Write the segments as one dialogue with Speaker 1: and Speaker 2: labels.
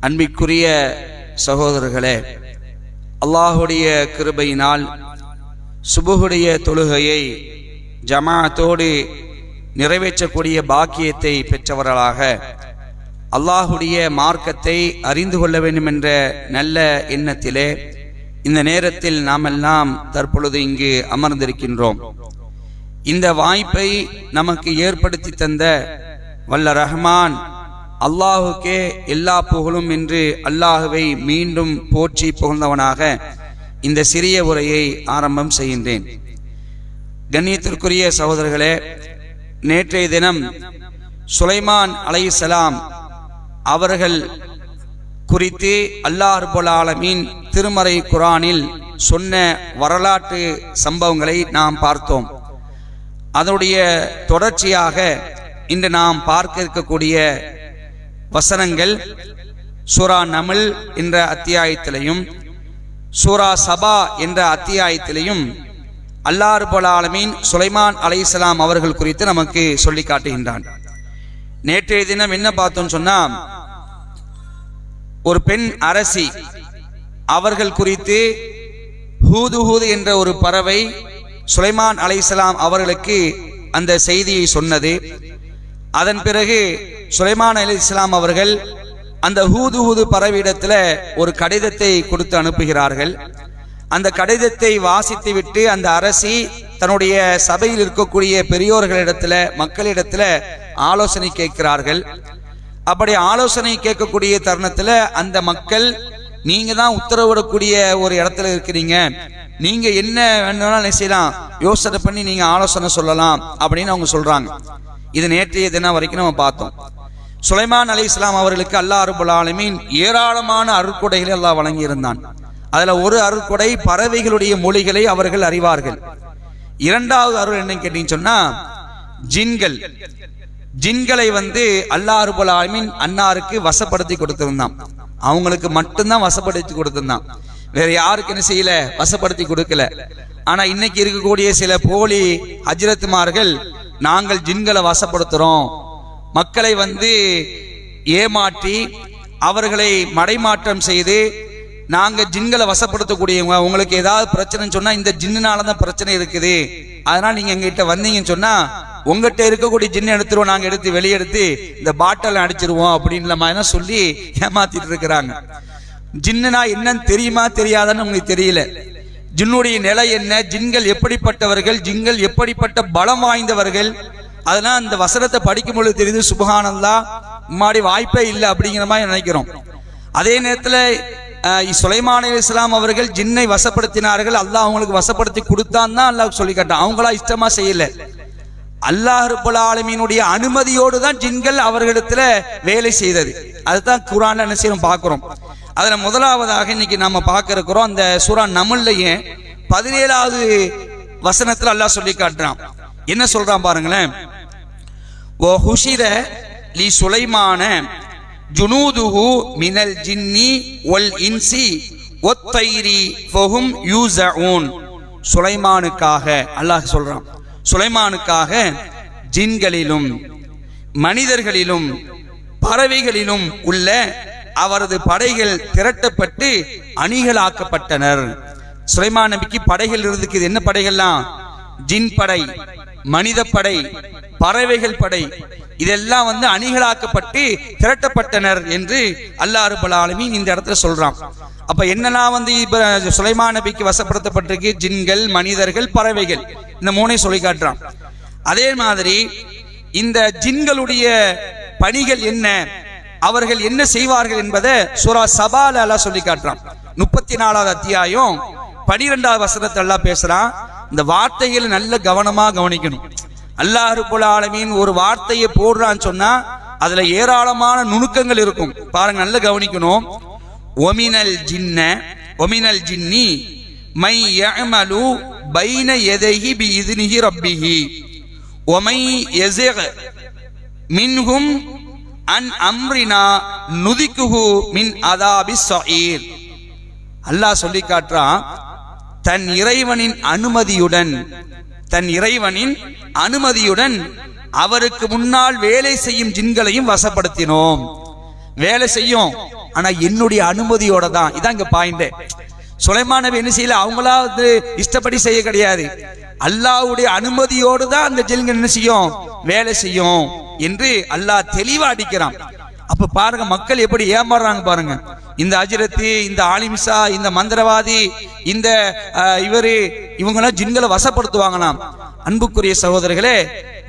Speaker 1: அன்பிற்குரிய சகோதரர்களே அல்லாஹுடைய கிருபையினால் சுபுகுடைய தொழுகையை ஜமாத்தோடு நிறைவேற்றக்கூடிய பாக்கியத்தை பெற்றவர்களாக அல்லாஹுடைய மார்க்கத்தை அறிந்து கொள்ள வேண்டும் என்ற நல்ல எண்ணத்திலே இந்த நேரத்தில் நாமெல்லாம் தற்பொழுது இங்கு அமர்ந்திருக்கின்றோம். இந்த வாய்ப்பை நமக்கு ஏற்படுத்தி தந்த வல்ல ரஹ்மான் அல்லாஹுக்கே எல்லா புகழும் என்று அல்லாஹுவை மீண்டும் போற்றி புகழ்ந்தவனாக இந்த சிறிய உரையை ஆரம்பம் செய்கின்றேன். கண்ணியத்திற்குரிய சகோதரர்களே நேற்றைய தினம் சுலைமான் அலைசலாம் அவர்கள் குறித்து அல்லாஹ் ஆலமீன் திருமறை குரானில் சொன்ன வரலாற்று சம்பவங்களை நாம் பார்த்தோம். அதனுடைய தொடர்ச்சியாக இன்று நாம் பார்க்க இருக்கக்கூடிய வசனங்கள் சூரா நமிழ் என்ற அத்தியாயத்திலையும் சூரா சபா என்ற அத்தியாயத்திலையும் அல்லாஹ் ரபுல் ஆலமீன் சுலைமான் அலைஹிஸ்ஸலாம் அவர்கள் குறித்து நமக்கு சொல்லி காட்டுகின்றான். நேற்றைய தினம் என்ன பார்த்தோம்னு சொன்னா ஒரு பெண் அரசி அவர்கள் குறித்து ஹூது ஹூது என்ற ஒரு பறவை சுலைமான் அலைசலாம் அவர்களுக்கு அந்த செய்தியை சொன்னது. அதன் பிறகு சுலைமான் அலி இஸ்லாம் அவர்கள் அந்த ஹூது ஹூது பறவையிடத்தில் ஒரு கடிதத்தை கொடுத்து அனுப்புகிறார்கள். அந்த கடிதத்தை வாசித்து விட்டு அந்த அரசி தன்னுடைய சபையில் இருக்கக்கூடிய பெரியோர்களிடத்துல மக்களிடத்துல ஆலோசனை கேட்கிறார்கள். அப்படி ஆலோசனை கேட்கக்கூடிய தருணத்துல அந்த மக்கள் நீங்க தான் உத்தரவிடக்கூடிய ஒரு இடத்துல இருக்கிறீங்க. நீங்க என்ன வேணும்னாலும் செய்யலாம்? யோசனை பண்ணி நீங்க ஆலோசனை சொல்லலாம். அப்படின்னு அவங்க சொல்றாங்க. இது நேற்றைய தினம் வரைக்கும் நம்ம பார்த்தோம். சுலைமான் அலி இஸ்லாம் அவர்களுக்கு அல்லாஹ் அருபுல் ஆலமீன் ஏராளமான அருட்கொடைகளை அல்லாஹ் வழங்கியிருந்தான். அதில் ஒரு அருட்கொடை பறவைகளுடைய மொழிகளை அவர்கள் அறிவார்கள். இரண்டாவது அருள் என்னன்னு கேட்டீங்கன்னு சொன்னா ஜின்கள். ஜின்களை வந்து அல்லாஹ் ரபுல் ஆலமீன் அன்னாருக்கு வசப்படுத்தி கொடுத்திருந்தான். அவங்களுக்கு மட்டும்தான் வசப்படுத்தி கொடுத்திருந்தான். வேற யாருக்கு என்ன செய்யல? வசப்படுத்தி கொடுக்கல. ஆனா இன்னைக்கு இருக்கக்கூடிய சில போலி அஜிரத்துமார்கள் நாங்கள் ஜின்களை வசப்படுத்துறோம். மக்களை வந்து ஏமாற்றி அவர்களை மடைமாற்றம் செய்து நாங்கள் ஜின்களை வசப்படுத்தக்கூடியவங்க. உங்களுக்கு ஏதாவது பிரச்சனைன்னு சொன்னா இந்த ஜின்னுனால தான் பிரச்சனை இருக்குது. அதனால நீங்க எங்ககிட்ட வந்தீங்கன்னு சொன்னா உங்ககிட்ட இருக்கக்கூடிய ஜின்னு எடுத்துருவோம் நாங்க எடுத்து வெளியெடுத்து இந்த பாட்டில் அடிச்சிருவோம் அப்படின்ற மாதிரி சொல்லி ஏமாத்திட்டு இருக்கிறாங்க. ஜின்னுனா என்னன்னு தெரியுமா தெரியாதான்னு உங்களுக்கு தெரியல. ஜின்னுடைய நிலை என்ன? ஜின்கள் எப்படிப்பட்டவர்கள்? ஜின்கள் எப்படிப்பட்ட பலம் வாய்ந்தவர்கள்? அதெல்லாம் அந்த வசனத்தை படிக்கும் பொழுது தெரியுது சுபகானந்தா முன்னாடி வாய்ப்பே இல்லை அப்படிங்கிற மாதிரி நினைக்கிறோம். அதே நேரத்தில் சுலைமான் இஸ்லாம் அவர்கள் ஜின்னை வசப்படுத்தினார்கள். அல்லாஹ் அவங்களுக்கு வசப்படுத்தி கொடுத்தான் தான் அல்லாஹ் சொல்லி கேட்டான் அவங்களா இஷ்டமா செய்யல. அல்லாஹ் ரபுல் ஆலமீனுடைய அனுமதியோடு தான் ஜின்கள் அவர்களிடத்துல வேலை செய்தது. அதுதான் குரான் என்ன செய்யணும் பார்க்குறோம். அதில் முதலாவதாக இன்னைக்கு நம்ம பார்க்க அந்த சூரா நமுல்லையே பதினேழாவது வசனத்தில் அல்லாஹ் சொல்லி காட்டுறான். என்ன சொல்றான் பாருங்களேன். ஓ ஹுஷிர லி சுலைமான ஜுனூதுஹு மினல் ஜின்னி ஒல் இன்சி ஒத்தைரி ஃபஹும் யூஸஊன். சுலைமானுக்காக அல்லாஹ் சொல்றான். சுலைமானுக்காக ஜின்களிலும் மனிதர்களிலும் பறவைகளிலும் உள்ள அவரது படைகள் திரட்டப்பட்டு அணிகளாக்கப்பட்டனர். சுலைமான் நபிக்கு படைகள் இருந்துக்கு இது என்ன படைகள்லாம்? ஜின் படை மனித படை பறவைகள் படை. இதெல்லாம் வந்து அணிகளாக்கப்பட்டு திரட்டப்பட்டனர் என்று அல்லாஹ் ரபுல் ஆலமீன் இந்த இடத்துல சொல்றான். அப்ப என்னெல்லாம் வந்து இப்ப சுலைமான் நபிக்கு வசப்படுத்தப்பட்டிருக்கு? ஜின்கள் மனிதர்கள் பறவைகள். இந்த மூனை சொல்லி காட்டுறான். அதே மாதிரி இந்த ஜின்களுடைய பணிகள் என்ன? அவர்கள் என்ன செய்வார்கள் என்பதை சுரா சபால அல்லாஹ் சொல்லி காட்டுறான். முப்பத்தி நாலாவது அத்தியாயம் பனிரெண்டாவது வசனத்தை எல்லாம் பேசுறான் இந்த வார்த்தைகள் நல்ல கவனமா கவனிக்கணும். அல்லாஹ் ரபுல் ஆலமீன் ஒரு வார்த்தையை போடுறான்னு சொன்னா அதுல ஏராளமான நுணுக்கங்கள் இருக்கும். பாருங்க நல்லா கவனிக்கணும். ஒமினல் ஜின்ன ஒமினல் ஜின்னி மை யமலு பைன எதைஹி பி இذنஹி ரப்பிஹி. ஒமை யஸிக் மின்ஹும் அன் அம்ரினா நுதிக்குஹு மின் அதாபி ஸஈர் அல்லாஹ் சொல்லி காட்டுறான் தன் இறைவனின் அனுமதியுடன் தன் இறைவனின் அனுமதியுடன் அவருக்கு முன்னால் வேலை செய்யும் ஜின்களையும் வசப்படுத்தினோம். வேலை செய்யும் ஆனா என்னுடைய அனுமதியோட தான். இதான் இங்க பாயிண்ட் சுலைமான் நபி என்ன செய்யல? அவங்களா வந்து இஷ்டப்படி செய்ய கிடையாது. அல்லாஹ்வுடைய அனுமதியோடு தான் அந்த ஜின்கள் என்ன செய்யும்? வேலை செய்யும். என்று அல்லாஹ் தெளிவா அடிக்கிறான். அப்ப பாருங்க மக்கள் எப்படி ஏமாறுறாங்க பாருங்க. இந்த அஜிரத்து இந்த ஆலிமிசா இந்த மந்திரவாதி இந்த இவரு இவங்கெல்லாம் ஜின்களை வசப்படுத்துவாங்களாம். அன்புக்குரிய சகோதரர்களே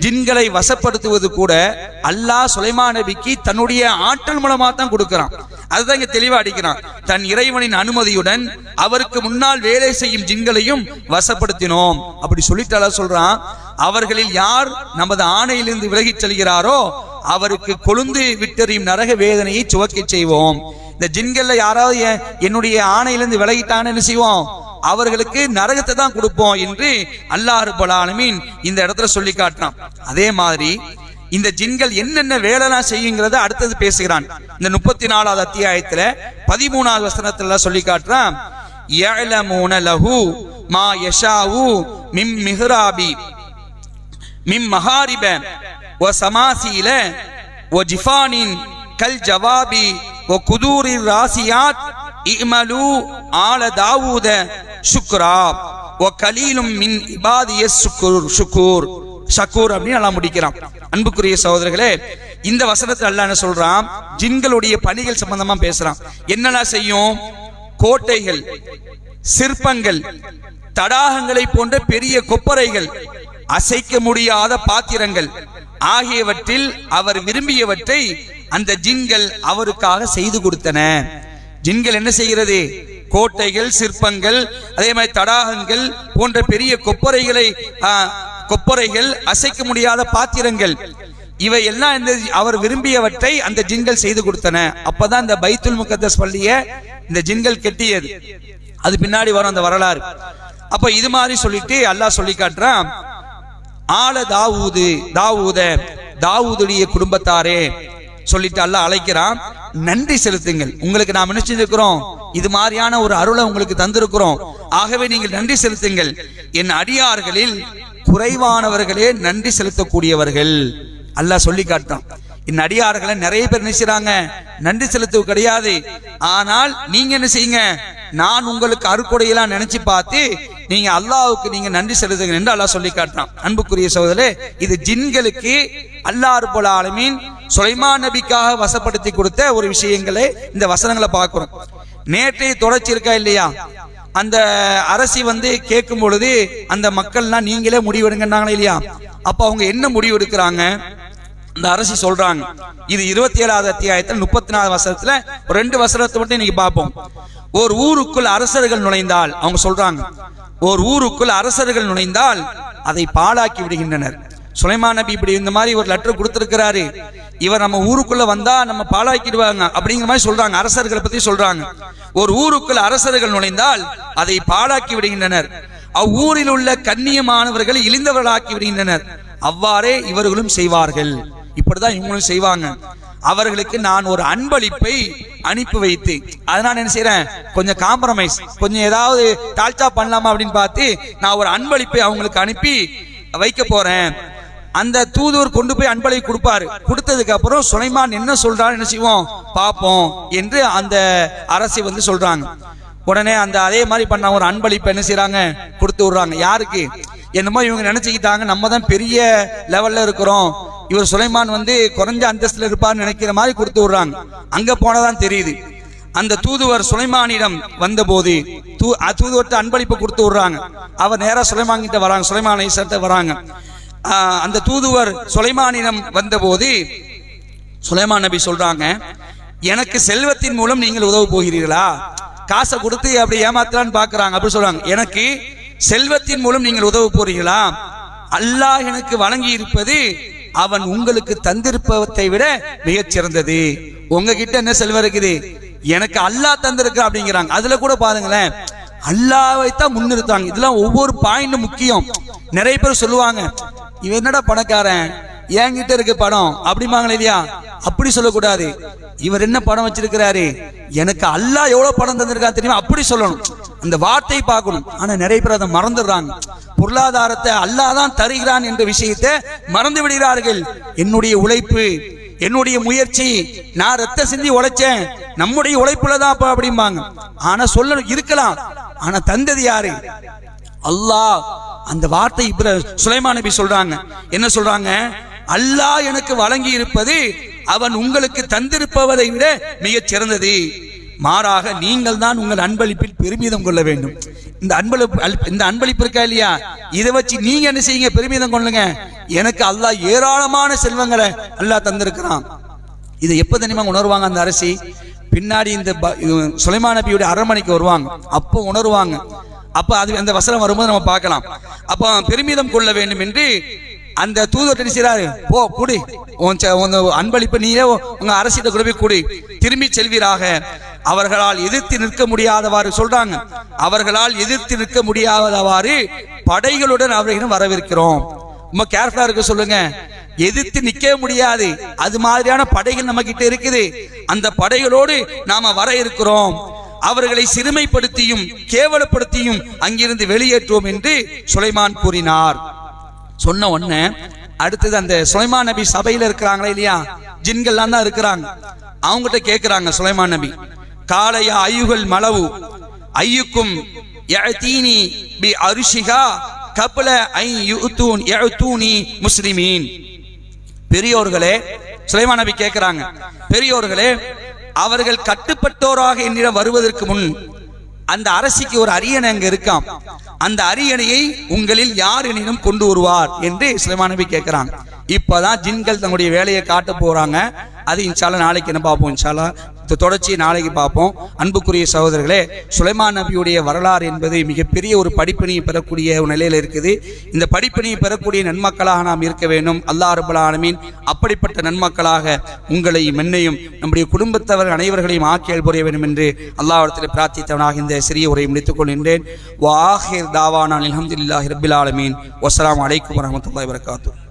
Speaker 1: ஜின்களை வசப்படுத்துவது கூட அல்லாஹ் சுலைமா நபிக்கு தன்னுடைய ஆற்றல் மூலமா தான் கொடுக்கிறான். அதுதான் இங்க தெளிவா அடிக்கிறான். தன் இறைவனின் அனுமதியுடன் அவருக்கு முன்னால் வேலை செய்யும் ஜின்களையும் வசப்படுத்தினோம். அப்படி சொல்லிட்டு சொல்றான் அவர்களில் யார் நமது ஆணையிலிருந்து விலகிச் செல்கிறாரோ அவருக்கு கொழுந்து விட்டறியும் நரக வேதனையை சுவக்கி செய்வோம். இந்த ஜின்கள்ல யாராவது என்- என்னுடைய ஆணையிலிருந்து விலகிட்டான்னு என்ன செய்வோம்? அவர்களுக்கு நரகத்தை தான் கொடுப்போம் என்று அல்லாஹ் பலாலமீன் இந்த இடத்துல சொல்லி காட்டுறான் அதே மாதிரி இந்த ஜின்கள் என்னென்ன வேலைலாம் செய்யுங்கிறத அடுத்தது பேசுகிறான். இந்த முப்பத்தி நாலாவது அத்தியாயத்துல பதிமூணாவது வசனத்துல சொல்லி காட்டுறான். ஏழமூன லஹு மா யஷாவு மிம் மிஹ்ராபி மிம் மஹாரிப ஒ சமாசியில ஓ ஜிஃபானின் கல் ஜவாபி ஓ குதூரில் ராசியாத் இமலு ஆல தாவூத சுக்ரா ஓ கலீலும் மின் இபாதிய சுக்கூர் சுக்கூர். ஷக்கூர் அப்படின்னு நல்லா முடிக்கிறான். அன்புக்குரிய சகோதரர்களே இந்த வசனத்தை அல்ல என்ன சொல்றான்? ஜின்களுடைய பணிகள் சம்பந்தமா பேசுறான். என்னென்ன செய்யும்? கோட்டைகள் சிற்பங்கள் தடாகங்களை போன்ற பெரிய கொப்பரைகள் அசைக்க முடியாத பாத்திரங்கள் ஆகியவற்றில் அவர் விரும்பியவற்றை அந்த ஜின்கள் அவருக்காக செய்து கொடுத்தன. ஜின்கள் என்ன செய்கிறது? கோட்டைகள் சிற்பங்கள் அதே மாதிரி தடாகங்கள் போன்ற பெரிய கொப்பரைகளை கொப்பரைகள் அசைக்க முடியாத பாத்திரங்கள். இவை எல்லாம் இந்த அவர் விரும்பியவற்றை அந்த ஜின்கள் செய்து கொடுத்தன. அப்பதான் இந்த பைத்துல் முகத்தஸ் பள்ளிய இந்த ஜின்கள் கெட்டியது. அது பின்னாடி வரும் அந்த வரலாறு. அப்ப இது மாதிரி சொல்லிட்டு அல்லாஹ் சொல்லி காட்டுறான். ஆல தாவூது தாவூத தாவூதுடைய குடும்பத்தாரே சொல்லிட்டு அல்லாஹ் அழைக்கிறான். நன்றி செலுத்துங்கள். உங்களுக்கு நாம் என்ன செஞ்சிருக்கிறோம்? இது மாதிரியான ஒரு அருளை உங்களுக்கு தந்திருக்கிறோம். ஆகவே நீங்கள் நன்றி செலுத்துங்கள். என் அடியார்களில் குறைவானவர்களே நன்றி செலுத்தக்கூடியவர்கள். அல்லாஹ் சொல்லி காட்டான் என் அடியார்களை நிறைய பேர் நினைச்சாங்க நன்றி செலுத்துவது கிடையாது. ஆனால் நீங்க என்ன செய்யுங்க? நான் உங்களுக்கு அருக்கொடையெல்லாம் நினைச்சு பார்த்து நீங்க அல்லாவுக்கு நீங்க நன்றி செலுத்துங்க என்று அல்லாஹ் சொல்லி காட்டான் அன்புக்குரிய சோதரே இது ஜின்களுக்கு அல்லாஹ் போல ஆலமீன் சுலைமான் நபிக்காக வசப்படுத்தி கொடுத்த ஒரு விஷயங்களை இந்த வசனங்களை பார்க்கிறோம் நேற்றைய தொடர்ச்சி இருக்கா இல்லையா? அந்த அரசி வந்து கேட்கும் பொழுது அந்த மக்கள்லாம் நீங்களே முடிவெடுங்கன்னாங்களே இல்லையா? அப்ப அவங்க என்ன முடிவு எடுக்கிறாங்க இந்த அரசி சொல்றாங்க. இது இருபத்தி ஏழாவது அத்தியாயத்தில் முப்பத்தி நாலு வசனத்துல ரெண்டு வசனத்தை மட்டும் இன்னைக்கு பார்ப்போம். ஒரு ஊருக்குள் அரசர்கள் நுழைந்தால் அவங்க சொல்றாங்க ஒரு ஊருக்குள் அரசர்கள் நுழைந்தால் அதை பாழாக்கி விடுகின்றனர். சுலைமான் நபி இப்படி இந்த மாதிரி ஒரு லெட்டர் கொடுத்துருக்கிறாரு. இவர் நம்ம ஊருக்குள்ள வந்தா நம்ம பாழாக்கிடுவாங்க அப்படிங்கிற மாதிரி சொல்றாங்க. அரசர்களை பத்தி சொல்றாங்க. ஒரு ஊருக்குள்ள அரசர்கள் நுழைந்தால் அதை பாழாக்கி விடுகின்றனர். அவ்வூரில் உள்ள கண்ணியமானவர்களை இழிந்தவர்களாக்கி விடுகின்றனர். அவ்வாறே இவர்களும் செய்வார்கள். இப்படிதான் இவங்களும் செய்வாங்க. அவர்களுக்கு நான் ஒரு அன்பளிப்பை அனுப்பி வைத்து அதனால என்ன செய்யறேன் கொஞ்சம் காம்ப்ரமைஸ் கொஞ்சம் ஏதாவது தாழ்ச்சா பண்ணலாமா அப்படின்னு பார்த்து நான் ஒரு அன்பளிப்பை அவங்களுக்கு அனுப்பி வைக்க போறேன். அந்த தூதுவர் கொண்டு போய் அன்பளிப்பு கொடுப்பாரு. கொடுத்ததுக்கு அப்புறம் சுலைமான் என்ன சொல்றாரு என்ன செய்வோம்? பார்ப்போம் என்று அந்த அரசை வந்து சொல்றாங்க. உடனே அந்த அதே மாதிரி பண்ண ஒரு அன்பளிப்பு என்ன செய்யறாங்க கொடுத்து விடுறாங்க. யாருக்கு? என்னமோ இவங்க நினைச்சுக்கிட்டாங்க. நம்ம தான் பெரிய லெவல்ல இருக்கிறோம். இவர் சுலைமான் வந்து குறைஞ்ச அந்தஸ்துல இருப்பார்னு நினைக்கிற மாதிரி கொடுத்து விடுறாங்க. அங்க போனதான் தெரியுது. அந்த தூதுவர் சுலைமானிடம் வந்தபோது தூ தூதுவர்கிட்ட அன்பளிப்பு கொடுத்து விடுறாங்க. அவர் நேராக சுலைமான் கிட்ட வராங்க. சுலைமான் ஐசர்கிட்ட வராங்க. அந்த தூதுவர் சுலைமானிடம் வந்தபோது சுலைமான் நபி சொல்றாங்க எனக்கு செல்வத்தின் மூலம் நீங்கள் உதவ போகிறீர்களா? காசை கொடுத்து அப்படி ஏமாத்தலான்னு பாக்குறாங்க. அப்படி சொல்றாங்க. எனக்கு செல்வத்தின் மூலம் நீங்கள் உதவ போறீங்களா அல்லாஹ் எனக்கு வழங்கி இருப்பது அவன் உங்களுக்கு தந்திருப்பதை விட மிகச்சிறந்தது உங்ககிட்ட என்ன செல்வம் இருக்குது? எனக்கு அல்லாஹ் தந்திருக்கிறான் அப்படிங்கிறாங்க. அதுல கூட பாருங்களேன் அல்லாவை தான் முன்னிறுத்தாங்க இதெல்லாம் ஒவ்வொரு பாயிண்ட் முக்கியம். நிறைய பேர் சொல்லுவாங்க இவன் என்னடா பணக்காரன்? என்கிட்ட இருக்கு படம் அப்படிமாங்களே இல்லையா? அப்படி சொல்லக்கூடாது. இவர் என்ன படம் வச்சிருக்கிறாரு? எனக்கு அல்லாஹ் எவ்வளவு படம் தந்திருக்கா தெரியுமா? அப்படி சொல்லணும். அந்த வார்த்தை பார்க்கணும். ஆனா நிறைய பேர் அதை மறந்துடுறாங்க. பொருளாதாரத்தை அல்லாஹ் தான் தருகிறான் என்ற விஷயத்தை மறந்து விடுகிறார்கள். என்னுடைய உழைப்பு என்னுடைய முயற்சி நான் ரத்த சிந்தி உழைச்சேன். நம்முடைய உழைப்புல தான் அப்படிம்பாங்க. ஆனா சொல்லணும் இருக்கலாம். ஆனா தந்தது யாரு? அல்லாஹ். அந்த வார்த்தை இப்ர சுலைமான் நபி சொல்றாங்க. என்ன சொல்றாங்க? அல்லாஹ் எனக்கு வழங்கி இருப்பது அவன் உங்களுக்கு தந்திருப்பவதை விட மிகச் சிறந்தது. மாறாக நீங்கள் தான் உங்கள் அன்பளிப்பில் பெருமிதம் கொள்ள வேண்டும். இந்த அன்பளிப்பு அல்- இந்த அன்பளிப்பு இருக்கா இல்லையா? இதை வச்சு நீங்க என்ன செய்யுங்க? பெருமிதம் கொள்ளுங்க. எனக்கு அல்லாஹ் ஏராளமான செல்வங்களை அல்லாஹ் தந்திருக்கிறான். இதை எப்ப தெரியுமா உணர்வாங்க அந்த அரசி? பின்னாடி இந்த ப- நபியுடைய அரண்மனைக்கு வருவாங்க. அப்போ உணர்வாங்க. அப்போ அது அந்த வசனம் வரும்போது நம்ம பார்க்கலாம். அப்போ பெருமிதம் கொள்ள வேண்டும் என்று அந்த தூதர் என்ன செய்றாரு? போ குடி. உன் உன் அன்பளிப்பு நீயே உங்க அரசிட்ட கூட போய் குடி. திரும்பி செல்வீராக. அவர்களால் எதிர்த்து நிற்க முடியாதவாறு சொல்றாங்க. அவர்களால் எதிர்த்து நிற்க முடியாதவாறு படைகளுடன் அவர்களிடம் வரவிருக்கிறோம் ரொம்ப கேர்ஃபுல்லா இருக்க சொல்லுங்க. எதிர்த்து நிக்கவே முடியாது. அது மாதிரியான படைகள் நம்ம கிட்ட இருக்குது. அந்த படைகளோடு நாம வர இருக்கிறோம். அவர்களை சிறுமைப்படுத்தியும் கேவலப்படுத்தியும் அங்கிருந்து வெளியேற்றுவோம் என்று சுலைமான் கூறினார். சொன்ன உடனே அடுத்தது அந்த சுலைமான் நபி சபையில இருக்கிறாங்களா இல்லையா? ஜின்கள்லாம் தான் இருக்கிறாங்க. அவங்ககிட்ட கேட்கிறாங்க சுலைமான் நபி காலையா ஐயுகள் மலவு ஐயுக்கும் பி அருஷிகா கபல ஐ யுத்தூன் யஅதூனி முஸ்லிமீன். பெரியோர்களே சுலைமான் நபி கேட்கிறாங்க பெரியோர்களே அவர்கள் கட்டுப்பட்டோராக என்னிடம் வருவதற்கு முன் அந்த அரசிக்கு ஒரு அரியணை அங்க இருக்காம். அந்த அரியணையை உங்களில் யார் என்னிடம் கொண்டு வருவார் என்று சுலைமான் நபி கேட்கிறாங்க இப்பதான் ஜின்கள் தங்களுடைய வேலையை காட்ட போறாங்க. அது இன்ஷால்லா நாளைக்கு என்ன பார்ப்போம் இன்ஷால்லா இந்த தொடர்ச்சியை நாளைக்கு பார்ப்போம். அன்புக்குரிய சகோதரர்களே சுலைமான் நபியுடைய வரலாறு என்பது மிகப்பெரிய ஒரு படிப்பினையை பெறக்கூடிய ஒரு நிலையில் இருக்குது. இந்த படிப்பினையை பெறக்கூடிய நன்மக்களாக நாம் இருக்க வேண்டும். அல்லாஹ் ரபுல் ஆலமீன் அப்படிப்பட்ட நன்மக்களாக உங்களையும் என்னையும் நம்முடைய குடும்பத்தவர் அனைவர்களையும் ஆக்கியல் புரிய வேண்டும் என்று அல்லாஹ்விடத்தில் பிரார்த்தித்தவனாக இந்த சிறிய உரையை முடித்துக் கொள்கின்றேன். வாஹிர் தாவானான் அல்ஹம்துலில்லாஹி ரபில் ஆலமீன். வசலாம் அலைக்கும் வரமத்துல வரகாத்தூர்